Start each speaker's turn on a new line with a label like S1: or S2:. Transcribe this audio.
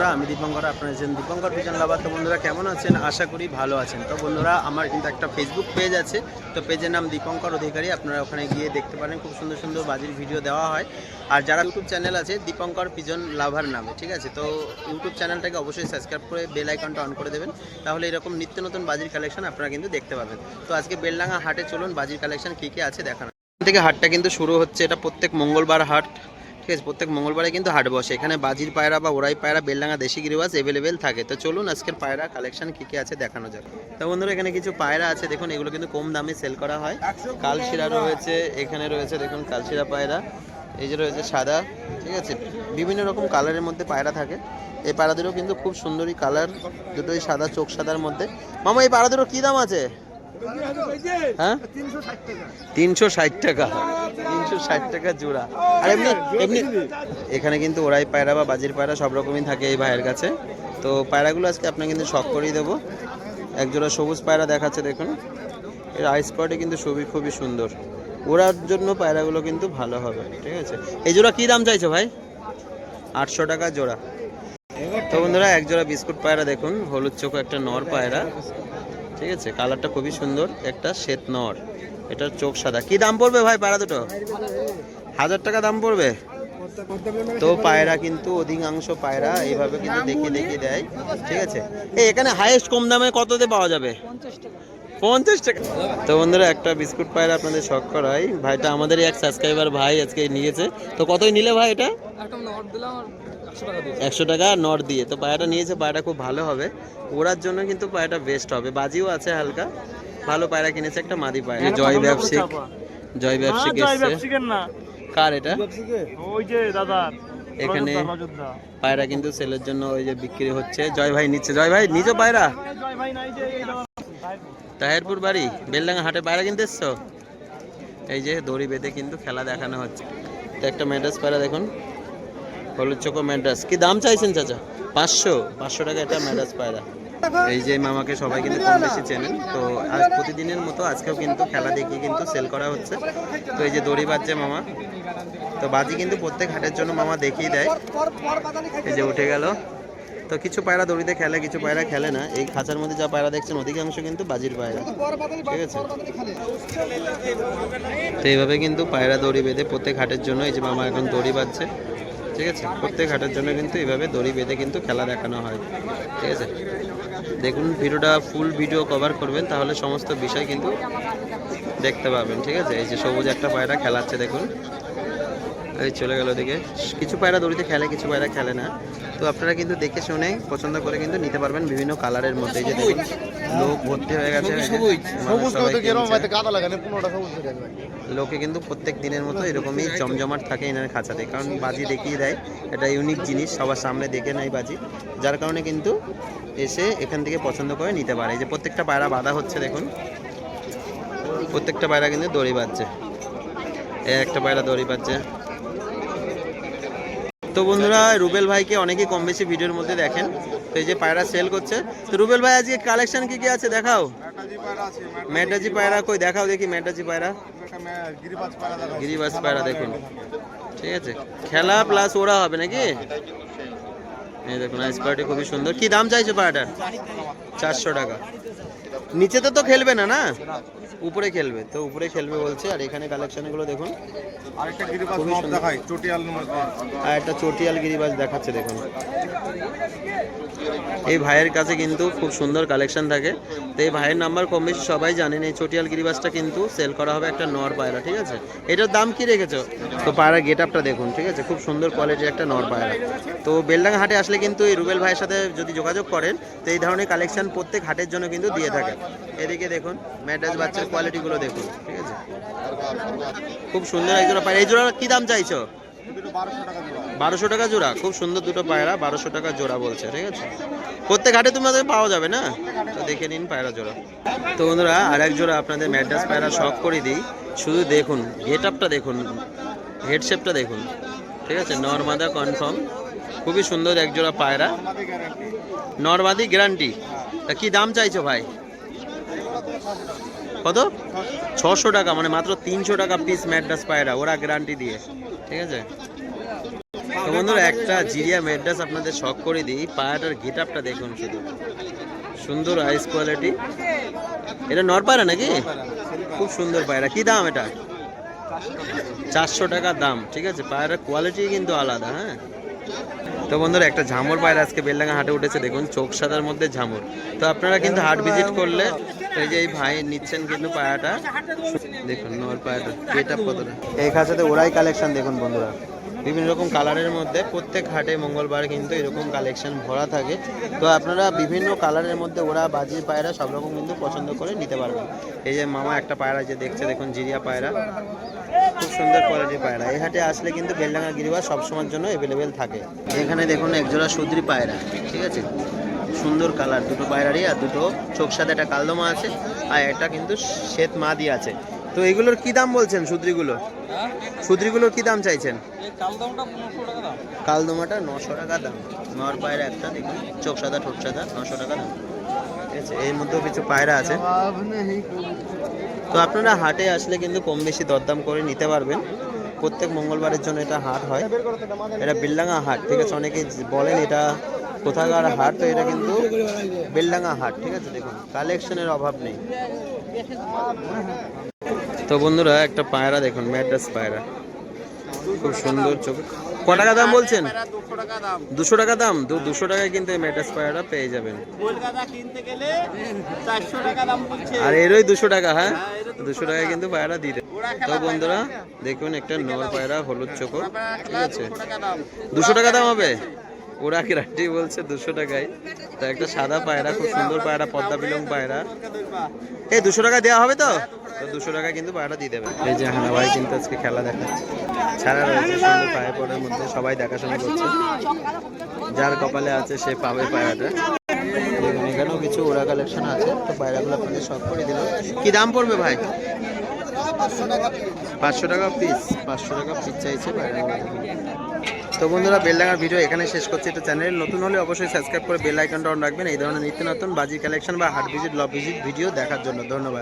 S1: বন্ধুরা, আমি দীপঙ্কর, আপনারা আছেন দীপঙ্কর পিজন লাভার তো বন্ধুরা, কেমন আছেন? আশা করি ভালো আছেন। তো বন্ধুরা, আমার কিন্তু একটা ফেসবুক পেজ আছে, তো পেজের নাম দীপঙ্কর অধিকারী। আপনারা ওখানে গিয়ে দেখতে পারেন, খুব সুন্দর সুন্দর বাজির ভিডিও দেওয়া হয়। আর যারা ইউটিউব চ্যানেল আছে, দীপঙ্কর পিজন লাভার নামে, ঠিক আছে? তো ইউটিউব চ্যানেলটাকে অবশ্যই সাবস্ক্রাইব করে বেল আইকনটা অন করে দেবেন। তাহলে এরকম নিত্য নতুন বাজির কালেকশন আপনারা কিন্তু দেখতে পাবেন। তো আজকে বেলডাঙ্গা হাটে চলুন, বাজির কালেকশন কী কী আছে দেখানো। থেকে হাটটা কিন্তু শুরু হচ্ছে, এটা প্রত্যেক মঙ্গলবার হাট। ঠিক আছে, প্রত্যেক মঙ্গলবারে কিন্তু হাট বসে। এখানে বাজির পায়রা বা ওরাই পায়রা, বেলডাঙ্গা দেশি গিরিবাজ অ্যাভেলেবেল থাকে। তো চলুন আজকের পায়রা কালেকশন কী কী আছে দেখানো যাবে তো বন্ধুরা, এখানে কিছু পায়রা আছে। দেখুন, এগুলো কিন্তু কম দামে সেল করা হয়। কালশিরা রয়েছে, এখানে রয়েছে, দেখুন, কালশিরা পায়রা। এই যে রয়েছে সাদা, ঠিক আছে? বিভিন্ন রকম কালারের মধ্যে পায়রা থাকে। এই পায়রাদেরও কিন্তু খুব সুন্দরী কালার দুটোই সাদা, চোখ সাদার মধ্যে। মামা, এই পায়রাদেরও কী দাম আছে? হ্যাঁ? তিনশো ষাট টাকা। তিনশো ষাট টাকা জোড়া। এখানে কিন্তু ওরাই পায়রা বা বাজির পায়রা সব রকমই থাকে এই ভাইয়ের কাছে। তো পায়রাগুলো আজকে আপনাকে কিন্তু শখ করেই দেবো। এক জোড়া সবুজ পায়রা দেখাচ্ছে দেখুন। এর আইস স্পটে কিন্তু খুবই খুবই সুন্দর। ওরার জন্য পায়রাগুলো কিন্তু ভালো হবে, ঠিক আছে? এই জোড়া কী দাম চাইছো ভাই? আটশো টাকা জোড়া। তো বন্ধুরা, এক জোড়া বিস্কুট পায়রা দেখুন। হলুদ চোখ একটা নর পায়রা। ঠিক আছে? কালারটা খুবই সুন্দর। একটা শ্বেত নর। এটার চোখ সাদা। কি দাম পড়বে ভাই পায়রা দুটো? হাজার টাকা দাম পড়বে? তো পায়রা কিন্তু অধিকাংশ পায়রা এইভাবে কিন্তু দেখিয়ে দেখিয়ে দেয়। ঠিক আছে? এই এখানে হাইয়েস্ট কম দামে কততে পাওয়া যাবে? পঞ্চাশ টাকা। তো বন্ধুরা, একটা বিস্কুট পায়রা আপনাদের শখ করাই। ভাইটা আমাদেরই এক সাবস্ক্রাইবার ভাই আজকে নিয়েছে। তো কতই নিলে ভাই এটা?
S2: একশো টাকা
S1: নট দিয়ে। তো পায়রাটা নিয়েছে পায়রাটা খুব ভালো হবে। ওড়ার জন্য কিন্তু পায়রাটা বেস্ট হবে। বাজিও আছে হালকা। ভালো পায়রা কিনেছে একটা মাদি পায়রা। জয় ব্যবসায়িক জয় ব্যবসায়িক এসছে। কার এটা?
S2: ওই যে দাদা
S1: এখানে পায়রা কিন্তু সেলের জন্য ওই যে বিক্রি হচ্ছে। জয় ভাই নিচ্ছে। জয় ভাই নিচো পায়রা।
S2: জয় ভাই নাই যে
S1: তাহেরপুর বাড়ি বেলডাঙ্গা হাটে পায়রা কিনতে এসছো? এই যে দড়ি বেঁধে কিন্তু খেলা দেখানো হচ্ছে। তো একটা ম্যাড্রাস পায়রা দেখুন। হলুদ চোখো ম্যাড্রাস। কি দাম চাইছেন চাচা? পাঁচশো। পাঁচশো টাকা একটা ম্যাড্রাস পায়রা। এই যে মামাকে সবাই কিন্তু কম বেশি চেনেন, তো আজ প্রতিদিনের মতো আজকেও কিন্তু খেলা দেখিয়ে কিন্তু সেল করা হচ্ছে। তো এই যে দড়ি বাজছে মামা। তো বাজি কিন্তু প্রত্যেক হাটের জন্য মামা দেখিয়ে দেয়। এই যে উঠে গেল। তো কিছু পায়রা দড়িতে খেলে, কিছু পায়রা খেলে না। এই খাঁচার মধ্যে যা পায়রা দেখছেন, অধিকাংশ কিন্তু বাজির পায়রা। ঠিক আছে? তো এইভাবে কিন্তু পায়রা দড়ি বেঁধে প্রত্যেক হাটের জন্য এই যে মামা এখন দড়ি বাজছে। ঠিক আছে? প্রত্যেক হাটের জন্য কিন্তু এইভাবে দড়ি বেঁধে কিন্তু খেলা দেখানো হয়। ঠিক আছে? দেখুন, ভিডিওটা ফুল ভিডিও কভার করবেন, তাহলে সমস্ত বিষয় কিন্তু দেখতে পাবেন, ঠিক আছে? এই যে সবুজ একটা পায়রা খেলাচ্ছে, দেখুন। এই চলে গেল ওদিকে। কিছু পায়রা দড়িতে খেলে, কিছু পায়রা খেলে না। তো আপনারা কিন্তু দেখে শুনে পছন্দ করে কিন্তু নিতে পারবেন বিভিন্ন কালারের মধ্যে। এই যে দেখুন লোক ভর্তি হয়ে গেছে। লোকে কিন্তু প্রত্যেক দিনের মতো এরকমই জমজমাট থাকে এনার খাঁচাতে। কারণ বাজি দেখিয়ে দেয় এটা ইউনিক জিনিস সবার সামনে দেখে নেয় বাজি। যার কারণে কিন্তু এসে এখান থেকে পছন্দ করে নিতে পারে। এই যে প্রত্যেকটা পায়রা বাঁধা হচ্ছে দেখুন। প্রত্যেকটা পায়রা কিন্তু দড়ি বাজছে এ একটা পায়রা দড়ি বাজছে তো বন্ধুরা, রুবেল ভাইকে অনেকেই কম বেশি ভিডিওর মধ্যে দেখেন। তো এই যে পায়রা সেল করছে। তো রুবেল ভাই, আজকে কালেকশন কি কি আছে দেখাও? ম্যাডাজি পায়রা কই? দেখাও দেখি ম্যাডাজি পায়রা। গিরিবাস পায়রা দেখুন। ঠিক আছে। খেলা প্লাস ওরা হবে নাকি? এই দেখুন আইস পার্টি খুবই সুন্দর। কি দাম চাইছো পায়রাটার? চারশো টাকা। নিচেতে তো খেলবে না না? উপরে খেলবে তো উপরে খেলবে বলছে আর এখানে কালেকশনগুলো দেখুন।
S3: আরেকটা গিরিবাজ
S1: খুবই
S3: মপ চটিয়াল
S1: আর একটা চটিয়াল গিরিবাজ দেখাচ্ছে দেখুন। এই ভাইয়ের কাছে কিন্তু খুব সুন্দর কালেকশন থাকে। তো এই ভাইয়ের নাম্বার কম বেশি সবাই জানেন এই চটিয়াল গিরিবাজটা কিন্তু সেল করা হবে একটা নর পায়রা ঠিক আছে? এটার দাম কি রেখেছো? তো পায়রা গেট আপটা দেখুন ঠিক আছে? খুব সুন্দর কোয়ালিটির একটা নর পায়রা। তো বেলডাঙ্গা হাটে আসলে কিন্তু এই রুবেল ভাইয়ের সাথে যদি যোগাযোগ করেন তো এই ধরনের কালেকশন প্রত্যেক হাটের জন্য কিন্তু দিয়ে থাকে। এদিকে দেখুন ম্যাডাস বাচ্চার কোয়ালিটিগুলো দেখুন, ঠিক আছে? খুব সুন্দর এক জোড়া পায়রা। এই জোড়া কি দাম চাইছো?
S3: বারোশো টাকা
S1: জোড়া। খুব সুন্দর দুটো পায়রা, বারোশো টাকা জোড়া বলছে, ঠিক আছে? প্রত্যেক ঘাটে তোমাদের পাওয়া যাবে না? তো দেখে নিন পায়রা জোড়া। তো বন্ধুরা আর এক জোড়া আপনাদের ম্যাড্রাস পায়রা শখ করে দিই। শুধু দেখুন গেট আপটা দেখুন, হেড শেপটা দেখুন, ঠিক আছে? নর্মাদা কনফার্ম। খুবই সুন্দর এক জোড়া পায়রা। নর্মাদি গ্যারান্টি। তা কি দাম চাইছো ভাই? কত? ছশো টাকা মানে মাত্র তিনশো টাকা পিস ম্যাড্রাস পায়রা, ওরা গ্যারান্টি দিয়ে। ঠিক আছে? তো বন্ধুরা, একটা জিরিয়া মেড্রাস আপনাদের শখ করে দিই। পায়রাটার গেট আপটা দেখুন শুধু। সুন্দর আইস কোয়ালিটি এটা নর পায়রা নাকি? খুব সুন্দর পায়রা। কি দাম এটা? চারশো টাকা দাম। ঠিক আছে? পায়রার কোয়ালিটি কিন্তু আলাদা হ্যাঁ? তো বন্ধুরা, একটা ঝামর পায়রা আজকে বেলডাঙ্গা হাটে উঠেছে, দেখুন, চোখ সাদার মধ্যে ঝামর। তো আপনারা কিন্তু হাট ভিজিট করলে এই যে এই ভাই নিচ্ছেন কিন্তু পায়রাটা দেখুন নর পায়রাটা গেট আপ কতটা। এই খাঁচাতে ওরাই কালেকশন দেখুন বন্ধুরা। বিভিন্ন রকম কালারের মধ্যে প্রত্যেক হাটে মঙ্গলবার কিন্তু এরকম কালেকশন ভরা থাকে। তো আপনারা বিভিন্ন কালারের মধ্যে ওরা বাজির পায়রা সব রকম কিন্তু পছন্দ করে নিতে পারবেন। এই যে মামা একটা পায়রা যে দেখছে, দেখুন, জিরিয়া পায়রা। খুব সুন্দর কোয়ালিটির পায়রা। এই হাটে আসলে কিন্তু বেলডাঙ্গা গিরিবাস সবসময়ের জন্য অ্যাভেলেবেল থাকে। এখানে দেখুন একজোড়া সুদ্রি পায়রা ঠিক আছে? সুন্দর কালার দুটো পায়রারই আর দুটো চোখ সাথে একটা কালদমা আছে আর একটা কিন্তু শ্বেত মাদি আছে। তো এগুলোর কি দাম বলছেন সুদ্রিগুলো? সুদ্রিগুলোর কি দাম চাইছেন? কালদমাটা নশো টাকা দাম। নর পায়রা একটা দেখুন চোখ সাদা ঠোঁট সাদা নশো টাকা দাম। এর মধ্যেও কিছু পায়রা আছে। তো আপনারা হাটে আসলে কিন্তু কম বেশি দরদাম করে নিতে পারবেন। প্রত্যেক মঙ্গলবারের জন্য এটা হাট হয়। এটা বেলডাঙ্গা হাট, ঠিক আছে? অনেকে বলেন এটা কোথাকার হাট, তো এটা কিন্তু বেলডাঙ্গা হাট, ঠিক আছে? দেখুন কালেকশনের অভাব নেই। তো বন্ধুরা, একটা পায়রা দেখুন, ম্যাড্রাস পায়রা। খুব সুন্দর চোখ। ক টাকা দাম বলছেন?
S3: দুশো টাকা দাম?
S1: দুশো টাকায় কিন্তু এই ম্যাড্রাস পায়রাটা পেয়ে যাবেন।
S3: কলকাতা কিনতে গেলে চারশো টাকা দাম বলছে।
S1: আর এরই দুশো টাকা হ্যাঁ? দুশো টাকায় কিন্তু পায়রা দেবে। তো বন্ধুরা দেখুন একটা নর পায়রা হলুদ চোখো ঠিক আছে? দুশো টাকা দাম হবে? ওরা কি রাটি বলছে দুশো টাকায়? তো একটা সাদা পায়রা খুব সুন্দর পায়রা পদ্মা বিলং পায়রা। এই দুশো টাকা দেওয়া হবে তো? তো দুশো টাকা কিন্তু পায়রা দিয়ে দেবে এই যে হানা ভাই কিন্তু আজকে খেলা দেখাচ্ছে। ছাড়া রয়েছে সুন্দর পায়ে পড়ার মধ্যে সবাই দেখাশোনা করছে। যার কপালে আছে সে পাবে পায়রাটা দেখুন এখানেও কিছু ওরা কালেকশন আছে তো পায়রাগুলো আপনাদের শখ করে দিল কি দাম পড়বে ভাই? পাঁচশো টাকা পিস পাঁচশো টাকা পিস চাইছে পায়রাগুলো তো বন্ধুরা বেলডাঙ্গার ভিডিও এখানে শেষ করছি। তো চ্যানেল নতুন হলে অবশ্যই সাবস্ক্রাইব করে বেল আইকনটা অন রাখবেন। এই ধরনের নিত্য নতুন বাজি কালেকশন বা হাট ভিজিট লব ভিজিট ভিডিও দেখার জন্য। ধন্যবাদ।